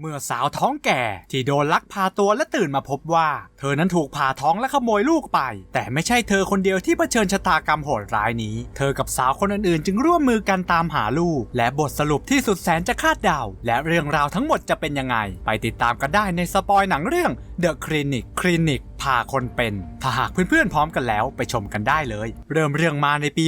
เมื่อสาวท้องแก่ที่โดนลักพาตัวและตื่นมาพบว่า เธอนั้นถูกผ่าท้องและขโมยลูกไป แต่ไม่ใช่เธอคนเดียวที่เผชิญชะตากรรมโหดร้ายนี้ เธอกับสาวคนอื่นๆ จึงร่วมมือกันตามหาลูก และบทสรุปที่สุดแสนจะคาดเดา และเรื่องราวทั้งหมดจะเป็นยังไง ไปติดตามกันได้ในสปอยหนังเรื่อง The Clinic Clinic ผ่าคนเป็น ถ้าหากเพื่อนๆพร้อมกันแล้วไปชมกันได้เลย เริ่มเรื่องมาในปี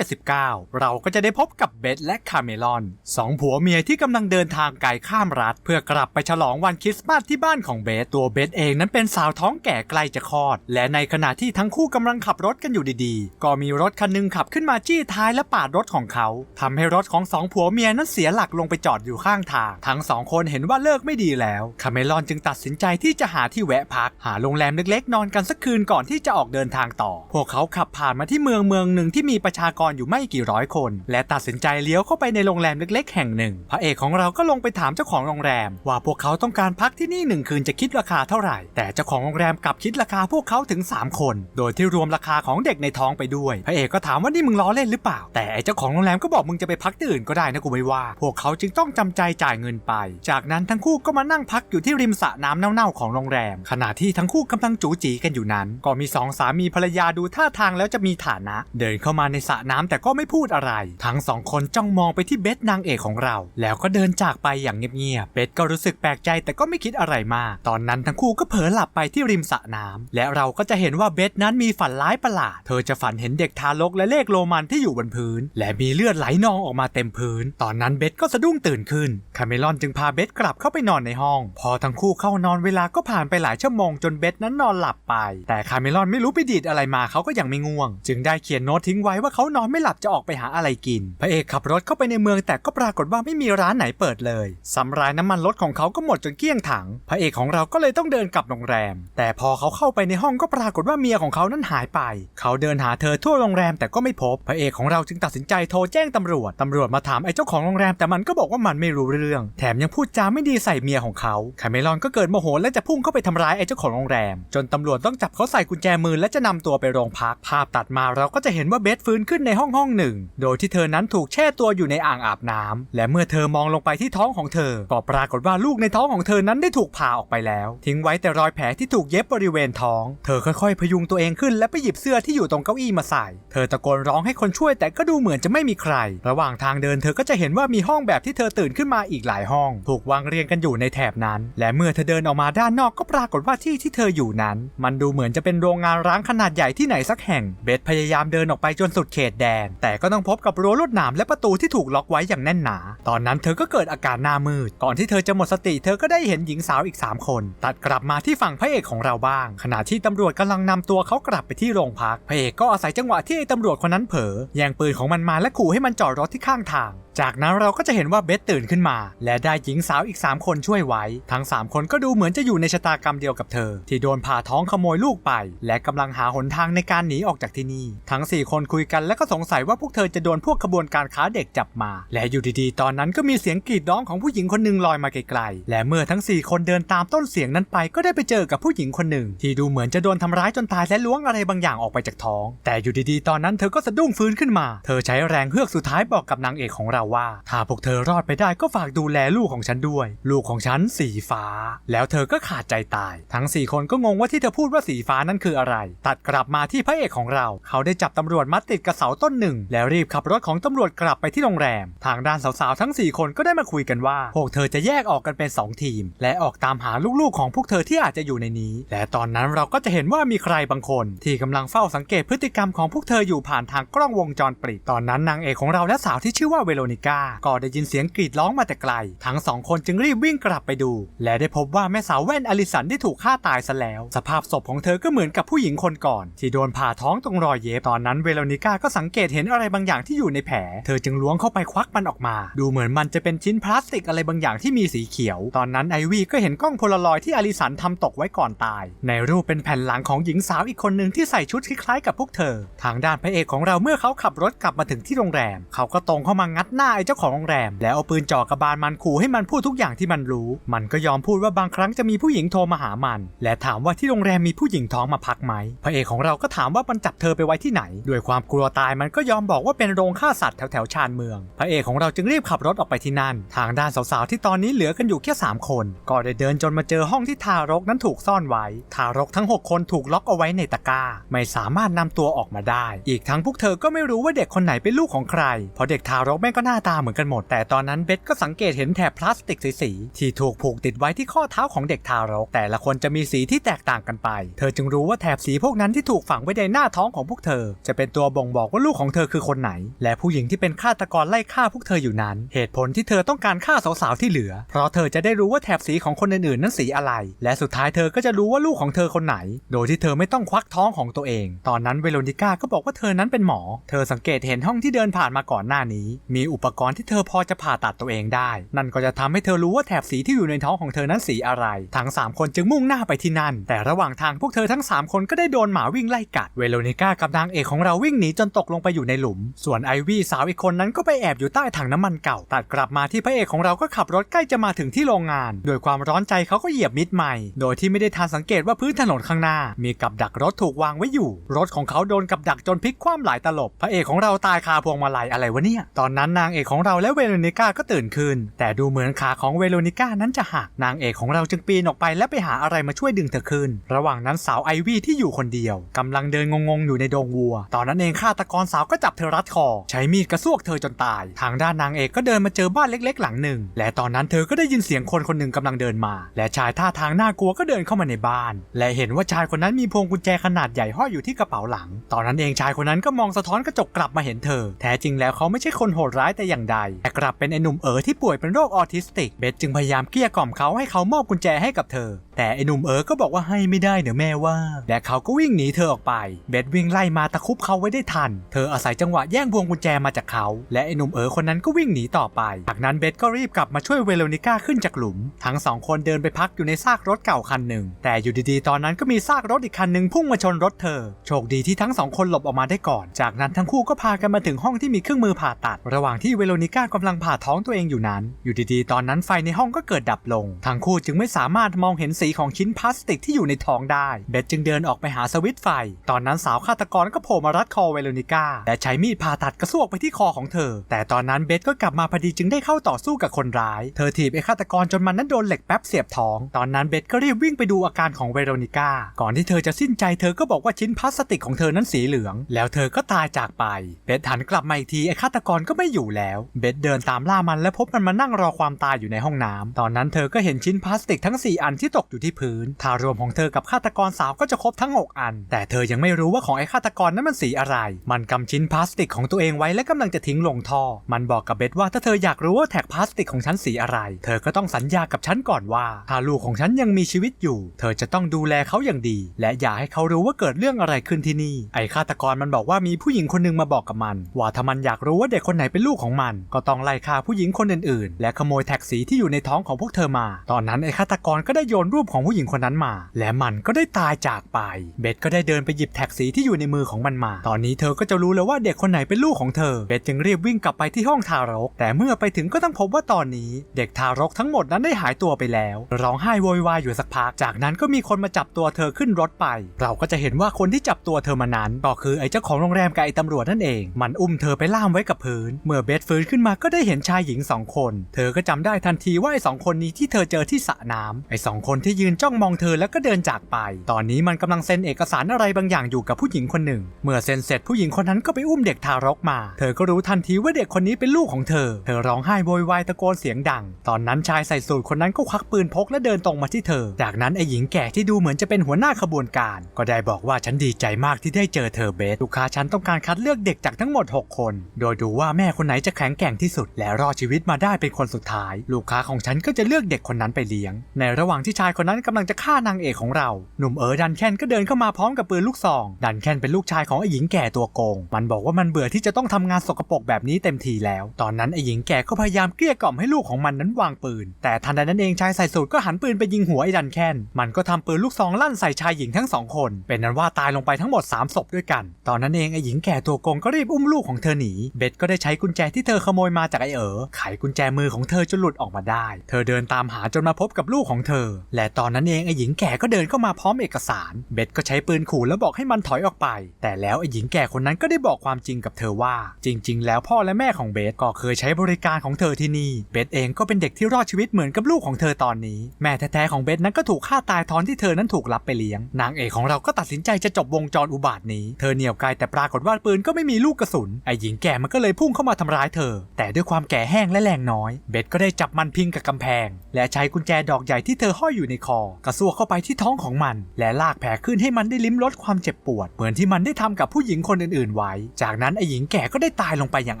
1979 เราก็จะได้พบกับเบธและคาเมลอนสองผัวเมียที่กำลังเดินทางไกลข้ามรัฐ เพื่อกลับไปฉลองวันคริสต์มาสที่บ้านของเบธตัวเบธเองนั้นเป็นสาวท้องแก่ใกล้จะคลอด และในขณะที่ทั้งคู่กำลังขับรถกันอยู่ดีๆ ก็มีรถคันหนึงขับขึ้นมาจี้ท้ายและปาดรถของเขาทำให้รถของสองผัวเมียนั้นเสียหลักลงไปจอดอยู่ข้างทางทั้งสองคนเห็นว่าเลิกไม่ดีแล้วคาเมลอนจึงตัดสินใจที่จะหาที่แวะพักหาโรงแรแรมเล็กๆ นอนกันสักคืนก่อนที่จะออกเดินทางต่อ พวกเขาขับผ่านมาที่เมืองเมืองหนึ่งที่มีประชากรอยู่ไม่กี่ร้อยคน และตัดสินใจเลี้ยวเข้าไปในโรงแรมเล็ก ๆ แห่งหนึ่ง พระเอกของเราก็ลงไปถามเจ้าของโรงแรม ว่าพวกเขาต้องการพักที่นี่หนึ่งคืนจะคิดราคาเท่าไหร่ แต่เจ้าของโรงแรมกลับคิดราคาพวกเขาถึง 3 คน โดยที่รวมราคาของเด็กในท้องไปด้วย พระเอกก็ถามว่านี่มึงล้อเล่นหรือเปล่า แต่ไอ้เจ้าของโรงแรมก็บอกมึงจะไปพักที่อื่นก็ได้นะกูไม่ว่า พวกเขาจึงต้องจำใจจ่ายเงินไป จากนั้นทั้งคู่ก็มานั่งพักอยู่ที่ริมสระน้ำเน่าๆของโรงแรม ขณะที่ทั้งคู่กำลังจูจีกันอยู่นั้น ก็มีสองสามีภรรยาดูท่าทางแล้วจะมีฐานะ เดินเข้ามาในสระน้ำแต่ก็ไม่พูดอะไร ทั้งสองคนจ้องมองไปที่เบสนางเอกของเรา แล้วก็เดินจากไปอย่างเงียบๆเบสก็รู้สึกแปลกใจแต่ก็ไม่คิดอะไรมาก ตอนนั้นทั้งคู่ก็เผลอหลับไปที่ริมสระน้ำและเราก็จะเห็นว่าเบสนั้นมีฝันร้ายประหลาด เธอจะฝันเห็นเด็กทารกและเลขโรมันที่อยู่บนพื้น และมีเลือดไหลนองออกมาเต็มพื้น ตอนนั้นเบสก็สะดุ้งตื่นขึ้นคาเมลอนจึงพาเบสกลับเข้าไปนอนในห้อง พอทั้งคู่เข้านอนเวลาก็ผ่านไปหลายชั่วโมงจนเบสนั้นนอนหลับไป แต่คาเมลอนไม่รู้ไปดีดอะไรมาเขาก็ยังไม่ง่วง จึงได้เขียนโน้ตทิ้งไว้ว่าเขานอนไม่หลับจะออกไปหาอะไรกิน พระเอกขับรถเข้าไปในเมืองแต่ก็ปรากฏว่าไม่มีร้านไหนเปิดเลยสำรายน้ำมันรถของเขาก็หมดจนเกลี้ยงถัง พระเอกของเราก็เลยต้องเดินกลับโรงแรม แต่พอเขาเข้าไปในห้องก็ปรากฏว่าเมียของเขานั้นหายไป เขาเดินหาเธอทั่วโรงแรมแต่ก็ไม่พบ พระเอกของเราจึงตัดสินใจโทรแจ้งตำรวจ ตำรวจมาถามไอ้เจ้าของโรงแรมแต่มันก็บอกว่ามันไม่รู้เรื่อง แถมยังพูดจาไม่ดีใส่เมียของเขาคาเมลอนก็เกิดโมโหและจะพุ่งเข้าไปทำร้ายไอ้เจ้าของโรงแรมจนตำรวจต้องจับเขาใส่กุญแจมือและจะนำตัวไปโรงพัก ภาพตัดมาเราก็จะเห็นว่าเบสฟื้นขึ้นในห้องห้องหนึ่ง โดยที่เธอนั้นถูกแช่ตัวอยู่ในอ่างอาบน้ำและเมื่อเธอมองลงไปที่ท้องของเธอ ก็ปรากฏว่าลูกในท้องของเธอนั้นได้ถูกผ่าออกไปแล้ว ทิ้งไว้แต่รอยแผลที่ถูกเย็บบริเวณท้อง เธอค่อยๆ พยุงตัวเองขึ้นและไปหยิบเสื้อที่อยู่ตรงเก้าอี้มาใส่ เธอตะโกนร้องให้คนช่วยแต่ก็ดูเหมือนจะไม่มีใคร ระหว่างทางเดินเธอก็จะเห็นว่ามีห้องแบบที่เธอตื่นขึ้นมาอีกหลายห้อง ถูกวางเรียงกันอยู่ในแถบนั้น และเมื่อเธอเดินออกมาด้านนอกก็ปรากฏว่าที่ที่เธออยู่นั้น มันดูเหมือนจะเป็นโรงงานร้างขนาดใหญ่ที่ไหนสักแห่ง เบสพยายามเดินออกไปจนสุดเขตแดน แต่ก็ต้องพบกับรั้วลวดหนามและประตูที่ถูกล็อกไว้อย่างแน่นหนา ตอนนั้นเธอก็เกิดอาการหน้ามืด ก่อนที่เธอจะหมดสติเธอก็ได้เห็นหญิงสาวอีก 3 คน ตัดกลับมาที่ฝั่งพระเอกของเราบ้าง ขณะที่ตำรวจกำลังนำตัวเขากลับไปที่โรงพัก พระเอกก็อาศัยจังหวะที่ไอ้ตำรวจคนนั้นเผลอแย่งปืนของมันมาและขู่ให้มันจอดรถที่ข้างทางจากนั้นเราก็จะเห็นว่าเบสตื่นขึ้นมา และได้หญิงสาวอีก 3 คนช่วยไว้ ทั้ง 3 คนก็ดูเหมือนจะอยู่ในชะตากรรมเดียวกับเธอ ที่โดนผ่าท้องขโมยลูกไป และกำลังหาหนทางในการหนีออกจากที่นี่ ทั้ง 4 คนคุยกันและก็สงสัยว่าพวกเธอจะโดนพวกขบวนการค้าเด็กจับมา และอยู่ดีๆ ตอนนั้นก็มีเสียงกรีดร้องของผู้หญิงคนหนึ่งลอยมาไกลๆและเมื่อทั้ง 4 คนเดินตามต้นเสียงนั้นไป ก็ได้ไปเจอกับผู้หญิงคนหนึ่ง ที่ดูเหมือนจะโดนทำร้ายจนตายและล้วงอะไรบางอย่างออกไปจากท้อง แต่อยู่ดีๆ ตอนนั้นเธอก็สะดุ้งฟื้นขึ้นมา เธอใช้แรงเฮือกสุดท้ายบอกกับนางเอกของเราว่า ถ้าพวกเธอรอดไปได้ก็ฝากดูแลลูกของฉันด้วย ลูกของฉันสีฟ้า แล้วเธอก็ขาดใจตาย ทั้ง 4 คนก็งงว่าที่เธอพูดว่าสีฟ้านั่นคืออะไร ตัดกลับมาที่พระเอกของเรา เขาได้จับตำรวจมัดติดกับเสาต้นหนึ่ง แล้วรีบขับรถของตำรวจกลับไปที่โรงแรม ทางด้านสาวๆทั้ง 4 คนก็ได้มาคุยกันว่า พวกเธอจะแยกออกกันเป็น 2 ทีม และออกตามหาลูกๆของพวกเธอที่อาจจะอยู่ในนี้ และตอนนั้นเราก็จะเห็นว่ามีใครบางคน ที่กำลังเฝ้าสังเกตพฤติกรรมของพวกเธออยู่ผ่านทางกล้องวงจรปิด ตอนนั้นนางเอกของเราและสาวที่ชื่อว่าเวโรนิก้าก็ได้ยินเสียงกรีดร้องมาแต่ไกล ทั้งสองคนจึงรีบวิ่งกลับไปดู และได้พบว่าแม่สาวแว่นอลิสันได้ถูกฆ่าตายซะแล้ว สภาพศพของเธอก็เหมือนกับผู้หญิงคนก่อน ที่โดนผ่าท้องตรงรอยเย็บตอนนั้นเวโรนิก้าก็สังเกตเห็นอะไรบางอย่างที่อยู่ในแผล เธอจึงล้วงเข้าไปควักมันออกมา ดูเหมือนมันจะเป็นชิ้นพลาสติกอะไรบางอย่างที่มีสีเขียว ตอนนั้นไอวี่ก็เห็นกล้องโพลารอยด์ที่อลิสันทำตกไว้ก่อนตาย ในรูปเป็นแผ่นหลังของหญิงสาวอีกคนหนึ่งที่ใส่ชุดคล้ายๆกับพวกเธอ ทางด้านพระเอกของเราเมื่อเขาขับรถกลับมาถึงที่โรงแรม เขาก็ตรงเข้ามางัดหน้าน้าไอ้เจ้าของโรงแรม แล้วเอาปืนจ่อกระบาลมันขู่ให้มันพูดทุกอย่างที่มันรู้ มันก็ยอมพูดว่าบางครั้งจะมีผู้หญิงโทรมาหามัน และถามว่าที่โรงแรมมีผู้หญิงท้องมาพักไหมพระเอกของเราก็ถามว่ามันจับเธอไปไว้ที่ไหน ด้วยความกลัวตายมันก็ยอมบอกว่าเป็นโรงฆ่าสัตว์แถวแถวชานเมือง พระเอกของเราจึงรีบขับรถออกไปที่นั่น ทางด้านสาวๆที่ตอนนี้เหลือกันอยู่แค่สามคนก็ได้เดินจนมาเจอห้องที่ทารกนั้นถูกซ่อนไว้ ทารกทั้งหกคนถูกล็อกเอาไว้ในตะกร้า ไม่สามารถนำตัวออกมาได้ อีกทั้งพวกเธอก็ไม่รู้ว่าเด็กคนไหนเป็นลูกของใครเพราะเด็กทารกแม่ก็หน้าตาเหมือนกันหมด แต่ตอนนั้นเบสก็สังเกตเห็นแถบพลาสติกสีๆที่ถูกผูกติดไว้ที่ข้อเท้าของเด็กทารก แต่ละคนจะมีสีที่แตกต่างกันไป เธอจึงรู้ว่าแถบสีพวกนั้นที่ถูกฝังไว้ในหน้าท้องของพวกเธอ จะเป็นตัวบ่งบอกว่าลูกของเธอคือคนไหน และผู้หญิงที่เป็นฆาตกรไล่ฆ่าพวกเธออยู่นั้น เหตุผลที่เธอต้องการฆ่าสาวๆที่เหลือ เพราะเธอจะได้รู้ว่าแถบสีของคนอื่นๆนั้นสีอะไร และสุดท้ายเธอก็จะรู้ว่าลูกของเธอคนไหน โดยที่เธอไม่ต้องควักท้องของตัวเอง ตอนนั้นเวโรนิก้าก็บอกว่าเธอนั้นเป็นหมอ เธอสังเกตเห็นห้องที่เดินผ่านมาก่อนหน้านี้ มีอุปปกรณ์ที่เธอพอจะผ่าตัดตัวเองได้ นั่นก็จะทำให้เธอรู้ว่าแถบสีที่อยู่ในท้องของเธอนั้นสีอะไร ทั้งสามคนจึงมุ่งหน้าไปที่นั่น แต่ระหว่างทางพวกเธอทั้งสามคนก็ได้โดนหมาวิ่งไล่กัด เวโรนิก้ากับนางเอกของเราวิ่งหนีจนตกลงไปอยู่ในหลุม ส่วนไอวี่สาวอีกคนนั้นก็ไปแอบอยู่ใต้ถังน้ำมันเก่า ตัดกลับมาที่พระเอกของเราก็ขับรถใกล้จะมาถึงที่โรงงาน โดยความร้อนใจเขาก็เหยียบมิดใหม่ โดยที่ไม่ได้ทันสังเกตว่าพื้นถนนข้างหน้า มีกับดักรถถูกวางไว้อยู่ รถของเขาโดนกับดักจนพลิกคว่ำหลายตลบ พระเอกของเราตายคาพวงมาลัยอะไรวะเนี่ย ตอนนั้นนางางเอกของเราและเวโรนิก้าก็ตื่นขึ้น แต่ดูเหมือนขาของเวโรนิก้านั้นจะหักนางเอกของเราจึงปีนออกไปและไปหาอะไรมาช่วยดึงเธอขึ้น ระหว่างนั้นสาวไอวี่ที่อยู่คนเดียวกำลังเดินงงๆอยู่ในดงวัว ตอนนั้นเองฆาตกรสาวก็จับเธอรัดคอ ใช้มีดกระซวกเธอจนตาย ทางด้านนางเอกก็เดินมาเจอบ้านเล็ก ๆ หลังหนึ่ง และตอนนั้นเธอก็ได้ยินเสียงคนคนหนึ่งกำลังเดินมา และชายท่าทางน่ากลัวก็เดินเข้ามาในบ้าน และเห็นว่าชายคนนั้นมีพวงกุญแจขนาดใหญ่ห้อยอยู่ที่กระเป๋าหลัง ตอนนั้นเองชายคนนั้นก็มองสะท้อนกระจกกลับมาเห็นเธอ แท้จริงแล้วเขาไม่ใช่คนโหดร้ายแต่อย่างใด แต่กลับเป็นไอ้หนุ่มเอ๋อที่ป่วยเป็นโรคออทิสติก เบสจึงพยายามเกลี้ยกล่อมเขาให้เขามอบกุญแจให้กับเธอ แต่ไอ้หนุ่มเอ๋อก็บอกว่าให้ไม่ได้เดี๋ยวแม่ว่า และเขาก็วิ่งหนีเธอออกไป เบสวิ่งไล่มาตะคุบเขาไว้ได้ทัน เธออาศัยจังหวะแย่งพวงกุญแจมาจากเขา และไอ้หนุ่มเอ๋อคนนั้นก็วิ่งหนีต่อไป จากนั้นเบสก็รีบกลับมาช่วยเวโรนิก้าขึ้นจากหลุม ทั้งสองคนเดินไปพักอยู่ในซากรถเก่าคันหนึ่ง แต่อยู่ดีๆ ตอนนั้นก็มีซากรถอีกคันหนึ่งพุ่งมาชนรถเธอ โชคดีที่ทั้งสองคนหลบออกมาได้ก่อน จากนั้นทั้งคู่ก็พากันมาถึงห้องที่มีเครื่องมือผ่าตัด ระหว่างที่เวโรนิก้ากำลังผ่าท้องตัวเองอยู่นั้น อยู่ดีๆ ตอนนั้นไฟในห้องก็เกิดดับลง ทั้งคู่จึงไม่สามารถมองเห็นสีของชิ้นพลาสติกที่อยู่ในท้องได้ เบสจึงเดินออกไปหาสวิตช์ไฟ ตอนนั้นสาวฆาตกรก็โผล่มารัดคอเวโรนิก้าและใช้มีดผ่าตัดกระซวกไปที่คอของเธอ แต่ตอนนั้นเบสก็กลับมาพอดีจึงได้เข้าต่อสู้กับคนร้าย เธอถีบไอ้ฆาตกรจนมันนั้นโดนเหล็กแป๊บเสียบท้อง ตอนนั้นเบสก็รีบวิ่งไปดูอาการของเวโรนิก้า ก่อนที่เธอจะสิ้นใจเธอก็บอกว่าชิ้นพลาสติกของเธอนั้นสีเหลือง แล้วเธอก็ตายจากไป เบสหันกลับมาอีกทีไอ้ฆาตกรก็ไม่อยู่แล้ว เบสเดินตามล่ามันและพบมันมานั่งรอความตายอยู่ในห้องน้ำตอนนั้นเธอก็เห็นชิ้นพลาสติกทั้ง 4 อันที่ตกอยู่ที่พื้นถ้ารวมของเธอกับฆาตกรสาวก็จะครบทั้ง 6 อัน แต่เธอยังไม่รู้ว่าของไอ้ฆาตกรนั้นมันสีอะไร มันกำชิ้นพลาสติกของตัวเองไว้และกำลังจะทิ้งลงท่อ มันบอกกับเบสว่าถ้าเธออยากรู้ว่าแท็กพลาสติกของฉันสีอะไร เธอก็ต้องสัญญากับฉันก่อนว่า ถ้าลูกของฉันยังมีชีวิตอยู่ เธอจะต้องดูแลเขาอย่างดี และอย่าให้เขารู้ว่าเกิดเรื่องอะไรขึ้นที่นี่ ไอ้ฆาตกรมันบอกว่ามีผู้หญิงคนนึงมาบอกกับมัน ว่าถ้ามันอยากรู้ว่าเด็กคนไหนเป็นลูกของมัน ก็ต้องไล่ฆ่าผู้หญิงคนอื่นๆ และขโมยแท็กสีที่อยู่ในท้องของพวกเธอมา ตอนนั้นไอ้ฆาตกรก็ได้โยนรูปของผู้หญิงคนนั้นมา และมันก็ได้ตายจากไป เบสก็ได้เดินไปหยิบแท็กสีที่อยู่ในมือของมันมา ตอนนี้เธอก็จะรู้แล้วว่าเด็กคนไหนเป็นลูกของเธอ เบสจึงรีบวิ่งกลับไปที่ห้องทารก แต่เมื่อไปถึงก็ต้องพบว่าตอนนี้ เด็กทารกทั้งหมดนั้นได้หายตัวไปแล้ว ร้องไห้โวยวายอยู่สักพัก จากนั้นก็มีคนมาจับตัวเธอขึ้นรถไป เราก็จะเห็นว่าคนที่จับตัวเธอมานั้น ก็คือไอ้เจ้าของโรงแรมกับไอ้ตำรวจนั่นเอง มันอุ้มเธอไปล่ามไว้กับพื้น เมื่อเบบสฟื้นขึ้นมาก็ได้เห็นชายหญิงสองคน เธอก็จำได้ทันทีว่าไอ้สองคนนี้ที่เธอเจอที่สระน้ำไอ้สองคนที่ยืนจ้องมองเธอแล้วก็เดินจากไป ตอนนี้มันกำลังเซ็นเอกสารอะไรบางอย่างอยู่กับผู้หญิงคนหนึ่ง เมื่อเซ็นเสร็จผู้หญิงคนนั้นก็ไปอุ้มเด็กทารกมา เธอก็รู้ทันทีว่าเด็กคนนี้เป็นลูกของเธอ เธอร้องไห้โวยวายตะโกนเสียงดัง ตอนนั้นชายใส่สูทคนนั้นก็ควักปืนพกและเดินตรงมาที่เธอ จากนั้นไอ้หญิงแก่ที่ดูเหมือนจะเป็นหัวหน้าขบวนการ ก็ได้บอกว่าฉันดีใจมากที่ได้เจอเธอเบสลูกค้าฉันต้องการคัดเลือกเด็กจากทั้งหมด 6 คน โดยดูว่าแม่คนไหนจะแข็งแกร่งที่สุด และรอดชีวิตมาได้เป็นคนสุดท้าย ลูกค้าของฉันก็จะเลือกเด็กคนนั้นไปเลี้ยง ในระหว่างที่ชายคนนั้นกำลังจะฆ่านางเอกของเรา หนุ่มเอ๋อดันแคนก็เดินเข้ามาพร้อมกับปืนลูกซอง ดันแคนเป็นลูกชายของไอ้หญิงแก่ตัวโกง มันบอกว่ามันเบื่อที่จะต้องทำงานสกปรกแบบนี้เต็มทีแล้ว ตอนนั้นไอ้หญิงแก่ก็พยายามเกลี้ยกล่อมให้ลูกของมันนั้นวางปืน แต่ทันใดนั้นเองชายใส่สูทก็หันปืนไปยิงหัวไอ้ดันแคนมันก็ทำปืนลูกซองลั่นใส่ชายหญิงทั้งสองคน เป็นนั้นว่าตายลงไปทั้งหมด3ศพด้วยกัน ตอนนั้นเองไอ้หญิงแก่ตัวโกงก็รีบอุ้มลูกของเธอหนี เบสก็ได้ใช้กุญแจที่เธอขโมยมาจากไอเอ๋อไขกุญแจมือของเธอจนหลุดออกมาได้ เธอเดินตามหาจนมาพบกับลูกของเธอ และตอนนั้นเองไอ้หญิงแก่ก็เดินเข้ามาพร้อมเอกสาร เบสก็ใช้ปืนขู่แล้วบอกให้มันถอยออกไป แต่แล้วไอ้หญิงแก่คนนั้นก็ได้บอกความจริงกับเธอว่า จริง ๆ แล้วพ่อและแม่ของเบสก็เคยใช้บริการของเธอที่นี่ เบสเองก็เป็นเด็กที่รอดชีวิตเหมือนกับลูกของเธอตอนนี้ แม่แท้ๆของเบสนั้นก็ถูกฆ่าตายตอนที่เธอนั้นถูกรับไปเลี้ยง นางเอกของเราก็ตัดสินใจจะจบวงจรอุบาทนี้ เธอเหนี่ยวไกลแต่ปรากฏว่าปืนก็ไม่มีลูกกระสุน ไอหญิงแก่มันก็เลยพุ่งเข้ามาทำร้ายเธอ แต่ด้วยความแก่แห้งและแรงน้อย เบสก็ได้จับมันพิงกับกำแพง และใช้กุญแจดอกใหญ่ที่เธอห้อยอยู่ในคอกระซวกเข้าไปที่ท้องของมัน และลากแผลขึ้นให้มันได้ลิ้มรสความเจ็บปวด เหมือนที่มันได้ทำกับผู้หญิงคนอื่นๆไว้ จากนั้นไอ้หญิงแก่ก็ได้ตายลงไปอย่าง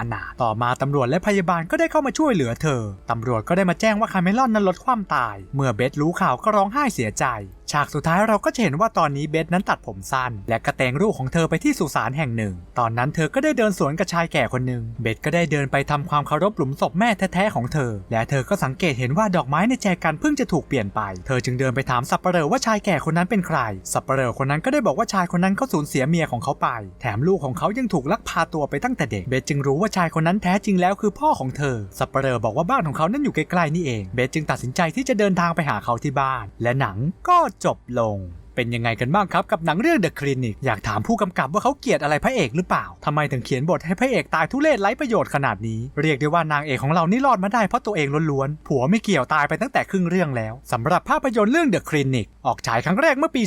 อนาถต่อมาตำรวจและพยาบาลก็ได้เข้ามาช่วยเหลือเธอตำรวจก็ได้มาแจ้งว่าคาเมลอนนั้นลดความตาย เมื่อเบสรู้ข่าวก็ร้องไห้เสียใจ ฉากสุดท้ายเราก็จะเห็นว่าตอนนี้เบสนั้นตัดผมสั้น และกระเตงรูปของเธอไปที่สุสานแห่งหนึ่ง ตอนนั้นเธอก็ได้เดินสวนกับชายแก่คนหนึ่ง เบสก็ได้เดินไปทำความเคารพหลุมศพแม่แท้ๆของเธอ และเธอก็สังเกตเห็นว่าดอกไม้ในแจกันเพิ่งจะถูกเปลี่ยนไป เธอจึงเดินไปถามสับปะเหร่อว่าชายแก่คนนั้นเป็นใคร สับปะเหร่อคนนั้นก็ได้บอกว่าชายคนนั้นเขาสูญเสียเมียของเขาไป แถมลูกของเขายังถูกลักพาตัวไปตั้งแต่เด็ก เบสจึงรู้ว่าชายคนนั้นแท้จริงแล้วคือพ่อของเธอ สับปะเหร่อบอกว่าบ้านของเขานั้นอยู่ใกล้ๆนี่เอง เบสจึงตัดสินใจที่จะเดินทางไปหาเขาที่บ้าน และหนังก็จบลง เป็นยังไงกันบ้างครับกับหนังเรื่อง The Clinic อยากถามผู้กำกับว่าเขาเกลียดอะไรพระเอกหรือเปล่าทำไมถึงเขียนบทให้พระเอกตายทุเรศไร้ประโยชน์ขนาดนี้เรียกได้ว่านางเอกของเรานี่รอดมาได้เพราะตัวเองล้วนๆผัวไม่เกี่ยวตายไปตั้งแต่ครึ่งเรื่องแล้วสำหรับภาพยนตร์เรื่อง The Clinic ออกฉายครั้งแรกเมื่อปี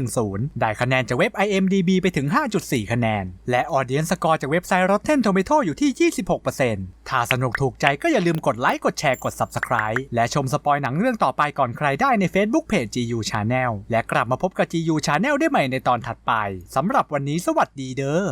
2010 ได้คะแนนจากเว็บ IMDB ไปถึง 5.4 คะแนน และ Audience Score จากเว็บไซต์ Rotten Tomato อยู่ที่ 26%ถ้าสนุกถูกใจก็อย่าลืมกดไลค์กดแชร์กด Subscribe และชมสปอยหนังเรื่องต่อไปก่อนใครได้ใน Facebook Page GU Channel และกลับมาพบกับ GU Channel ได้ใหม่ในตอนถัดไปสำหรับวันนี้สวัสดีเด้อ